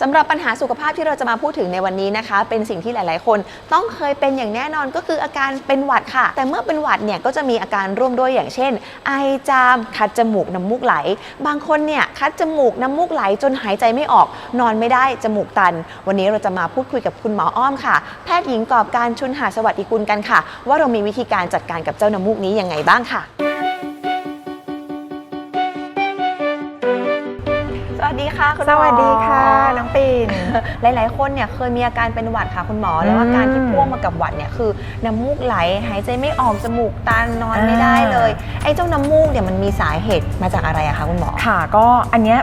สำหรับปัญหาสุขภาพที่เราจะมาพูดถึงในวันนี้นะคะ เป็นสิ่งที่หลาย ๆ คนต้องเคยเป็นอย่างแน่นอนก็คืออาการเป็นหวัดค่ะ แต่เมื่อเป็นหวัดเนี่ยก็จะมีอาการร่วมด้วยอย่างเช่น ไอจามคัดจมูกน้ำมูกไหล บางคนเนี่ยคัดจมูกน้ำมูกไหลจนหายใจไม่ออก นอนไม่ได้จมูกตัน วันนี้เราจะมาพูดคุยกับคุณหมออ้อมค่ะ แพทย์หญิงกอบการชุนหาสวัสดิกุลกันค่ะ ว่าเรามีวิธีการจัดการกับเจ้าน้ำมูกนี้ยังไงบ้างค่ะ ค่ะคุณหสมอวัสดีค่ะน้องปิ่น หลายๆ คนเนี่ยเคยมีอาการเป็นหวัดค่ะคุณหมอ แล้วอาการที่พ่วงมากับหวัดเนี่ยคือน้ำมูกไหลหายใจไม่ออกจมูกตันนอนไม่ได้เลย ไอ้เจ้าน้ำมูกเนี่ยมันมีสาเหตุมาจากอะไรอะคะคุณหมอ ค่ะก็อันเนี้ย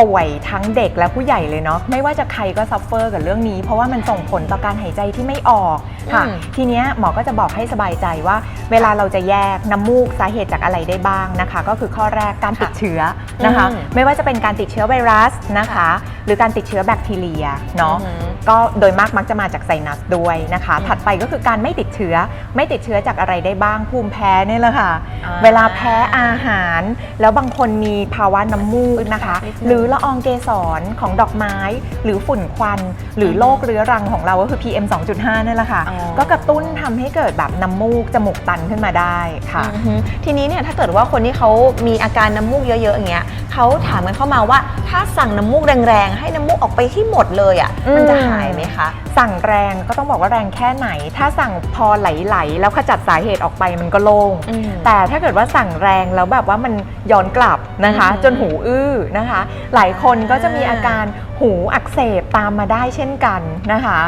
ป่วยทั้งเด็กและผู้ใหญ่เลยเนาะไม่ว่าจะใครก็ซัฟเฟอร์กับเรื่องนี้ เพราะว่ามันส่งผลต่อการหายใจที่ไม่ออกค่ะอืมทีเนี้ยหมอก็จะบอกให้สบายใจว่า เวลาเราจะแยกน้ำมูกสาเหตุจากอะไรได้บ้างนะคะ ก็คือข้อแรกการติดเชื้อนะคะอืมไม่ว่าจะเป็นการติดเชื้อไวรัสนะคะ หรือการติดเชื้อแบคทีเรียเนาะอือหือก็โดยมากมักจะมาจากไซนัสด้วยนะคะอืมถัดไปก็คือการไม่ติดเชื้อไม่ติดเชื้อจากอะไรได้บ้างภูมิแพ้เนี่ยแหละค่ะอ่าเวลาแพ้อาหาร แล้วบางคนมีภาวะน้ำมูกนะคะนิดนึงหรือละอองเกสรของดอกไม้ หรือฝุ่นควัน หรือโรคเรื้อรังของเราก็คือ PM 2.5นั่นแหละค่ะอ๋อก็กระตุ้นทำให้เกิดแบบน้ำมูกจมูกตันขึ้นมาได้ค่ะอือฮึทีนี้เนี่ยถ้าเกิดว่าคนที่เขามีอาการน้ำมูกเยอะๆอย่างเงี้ยเขาถามกันเข้ามาว่าถ้าสั่งน้ำมูกแรงๆให้น้ำมูกออกไปที่หมดเลยอะมันจะอืมหายไหมคะ สั่งแรงก็ต้องบอกว่าแรงแค่ไหน ถ้าสั่งพอไหลๆแล้วขจัดสาเหตุออกไปมันก็โล่งอืมแต่ถ้าเกิดว่าสั่งแรงแล้วแบบว่ามันย้อนกลับนะคะอืมจนหูอื้อนะคะ หลายคนก็จะมีอาการหูอักเสบตามมาได้เช่นกันนะคะ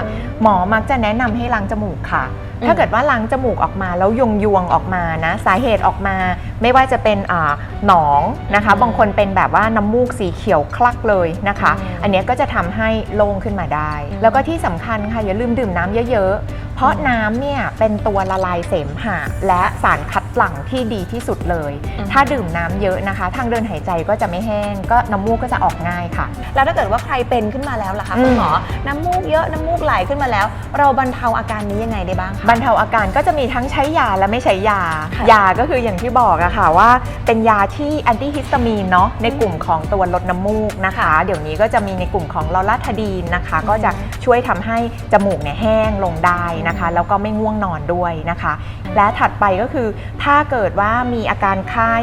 หมอมักจะแนะนำให้ล้างจมูกค่ะอืมถ้าเกิดว่าล้างจมูกออกมาแล้วยวงยวงๆออกมานะสาเหตุออกมา ไม่ว่าจะเป็นอ่าหนองนะคะ บางคนเป็นแบบว่าน้ำมูกสีเขียวคลักเลยนะคะ อันเนี้ยก็จะทำให้โล่งขึ้นมาได้ แล้วก็ที่สำคัญค่ะอย่าลืมดื่มน้ำเยอะๆ เพราะน้ำเนี่ยเป็นตัวละลายเสมหะและสารคัด หลั่งที่ดีที่สุดเลยอืมถ้าดื่มน้ำเยอะนะคะ ทางเดินหายใจก็จะไม่แห้ง ก็น้ำมูกก็จะออกง่ายค่ะ แล้วถ้าเกิดว่าใครเป็นขึ้นมาแล้วล่ะคะอืมคุณหมอ น้ำมูกเยอะ น้ำมูกไหลขึ้นมาแล้ว เราบรรเทาอาการนี้ยังไงได้บ้างคะ บรรเทาอาการก็จะมีทั้งใช้ยาและไม่ใช้ยา ค่ะยาก็คืออย่างที่บอกอะค่ะว่าเป็นยาที่แอนตี้ฮิสตามีนเนาะในกลุ่มของตัวลดน้ำมูกนะคะ เดี๋ยวนี้ก็จะมีในกลุ่มของลอราทาดีนนะคะ ก็จะช่วยทำให้จมูกเนี่ยแห้งลงได้นะคะ แล้วก็ไม่ง่วงนอนด้วยนะคะ และถัดไปก็คือถ้าเกิดว่ามีอาการไข้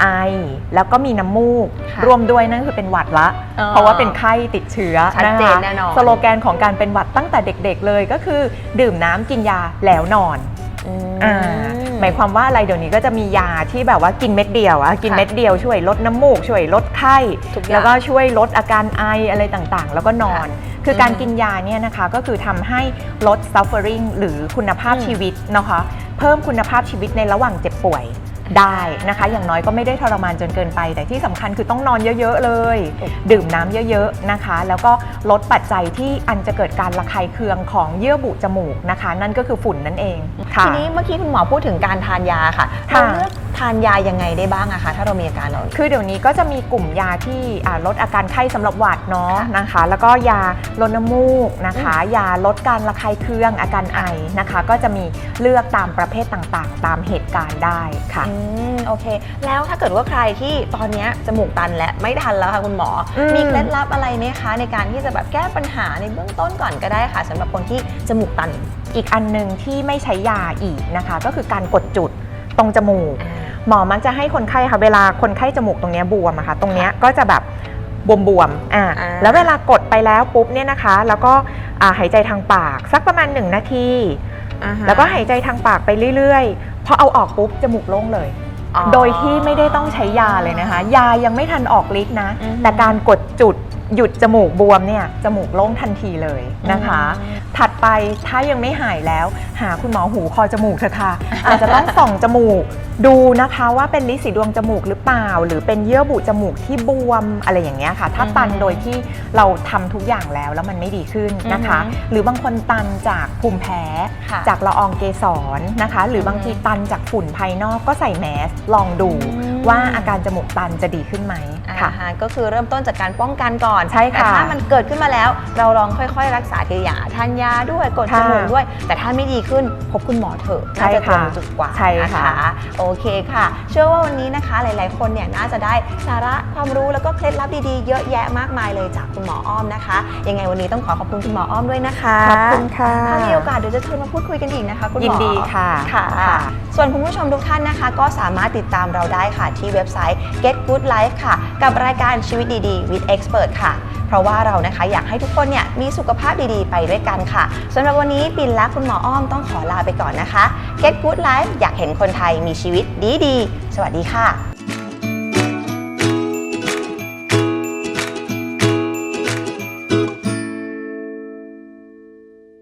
ไอ แล้วก็มีน้ำมูก ค่ะรวมด้วยนั่นคือเป็นหวัดละอ๋อเพราะว่าเป็นไข้ติดเชื้อชัดเจนคะแน่นอน สโลแกนของการเป็นหวัดตั้งแต่เด็กๆเลยก็คือ ดื่มน้ำกินยาแล้วนอน อืม อ่าหมายความว่าอะไรเดี๋ยวนี้ก็จะมียาที่แบบว่ากินเม็ดเดียวอะกินค่ะเม็ดเดียวช่วยลดน้ำมูก ช่วยลดไข้ ทุกอย่างแล้วก็ช่วยลดอาการไออะไรต่างๆ แล้วก็นอน คือการอืมกินยาเนี่ยนะคะก็คือทำให้ลด suffering หรือคุณภาพอืมชีวิตนะคะ เพิ่มคุณภาพชีวิตในระหว่างเจ็บป่วยได้นะคะ อย่างน้อยก็ไม่ได้ทรมานจนเกินไป แต่ที่สำคัญคือต้องนอนเยอะ ๆ เลย ดื่มน้ำเยอะๆนะคะ แล้วก็ลดปัจจัยที่อันจะเกิดการระคายเคืองของเยื่อบุจมูกนะคะ นั่นก็คือฝุ่นนั่นเองค่ะทีนี้เมื่อกี้คุณหมอพูดถึงการทานยาค่ะค่ะเราเลือก ทานยายังไงได้บ้างอะคะ ถ้าเรามีอาการเหล่านี้ คือเดี๋ยวนี้ก็จะมีกลุ่มยาที่อ่าลดอาการไข้สำหรับหวัดเนาะค่ะนะคะ แล้วก็ยาลดน้ำมูกนะคะ ยาลดการระคายเคืองอาการไอนะคะ ก็จะมีเลือกตามประเภทต่างๆ ตามเหตุการณ์ได้ค่ะ อืมโอเค แล้วถ้าเกิดว่าใครที่ตอนเนี้ยจมูกตันและไม่ทันแล้วค่ะคุณหมอ อืม มีเคล็ดลับอะไรไหมคะ ในการที่จะแบบแก้ปัญหาในเบื้องต้นก่อนก็ได้ค่ะสำหรับคนที่จมูกตัน อีกอันหนึ่งที่ไม่ใช้ยาอีกนะคะ ก็คือการกดจุดตรงจมูก หมอมักจะให้คนไข้ค่ะเวลาคนไข้จมูกตรงเนี้ยบวมอะค่ะตรงเนี้ยก็จะแบบบวมๆอ่าอ่าแล้วเวลากดไปแล้วปุ๊บเนี่ยนะคะ แล้วก็อ่าหายใจทางปากสักประมาณ 1 นาทีอ่าฮะแล้วก็หายใจทางปากไปเรื่อยๆพอเอาออกปุ๊บจมูกโล่งเลยอ๋อโดยที่ไม่ได้ต้องใช้ยาเลยนะคะ ยายังไม่ทันออกฤทธิ์นะอือฮึแต่การกดจุดหยุดจมูกบวมเนี่ยจมูกโล่งทันทีเลยนะคะอืมถัด ไปถ้ายังไม่หายแล้ว หาคุณหมอหูคอจมูกเถอะค่ะ อาจจะต้องส่องจมูก ดูนะคะว่าเป็นลินสีดวงจมูกหรือเปล่า หรือเป็นเยื่อบุจมูกที่บวมอะไรอย่างเงี้ยค่ะ ถ้าตันอือฮึโดยที่เราทำทุกอย่างแล้วแล้วมันไม่ดีขึ้นนะคะอือฮึหรือบางคนตันจากภูมิแพ้ค่ะจากละอองเกสรนะคะ หรือบางทีตันจากฝุ่นภายนอกก็ใส่แมสลองดูอืม ว่าอาการจมูกตันจะดีขึ้นไหมค่ะ อ่าฮะก็คือเริ่มต้นจากการป้องกันก่อนใช่ค่ะแต่ถ้ามันเกิดขึ้นมาแล้ว เราลองค่อยๆ รักษาทีละอย่างทานยาด้วยกดจค่ะมูกด้วย แต่ถ้าไม่ดีขึ้นพบคุณหมอเถอะใช่น่าจะตรงค่ะจุดกว่าใช่นะค่ะคะโอเคค่ะ เชื่อว่าวันนี้นะคะหลายๆ คนเนี่ยน่าจะได้สาระความรู้แล้วก็เคล็ดลับดีๆ เยอะแยะมากมายเลยจากคุณหมออ้อมนะคะ ยังไงวันนี้ต้องขอขอบคุณคุณหมออ้อมด้วยนะคะขอบคุณค่ะ ถ้ามีโอกาสเดี๋ยวจะเชิญมาพูดคุยกันอีกนะคะคุณหมอ ยินดีค่ะ ค่ะค่ะส่วนคุณผู้ชมทุกท่านนะคะ ก็สามารถติดตามเราได้ค่ะที่เว็บไซต์ Get Good Life ค่ะ กับรายการชีวิตดีๆ with expert ค่ะ เพราะว่าเรานะคะอยากให้ทุกคนเนี่ยมีสุขภาพดีๆ ไปด้วยกันค่ะสำหรับวันนี้ปินและคุณหมออ้อมต้องขอลาไปก่อนนะคะ Get Good Life อยากเห็นคนไทยมีชีวิตดีๆ สวัสดีค่ะ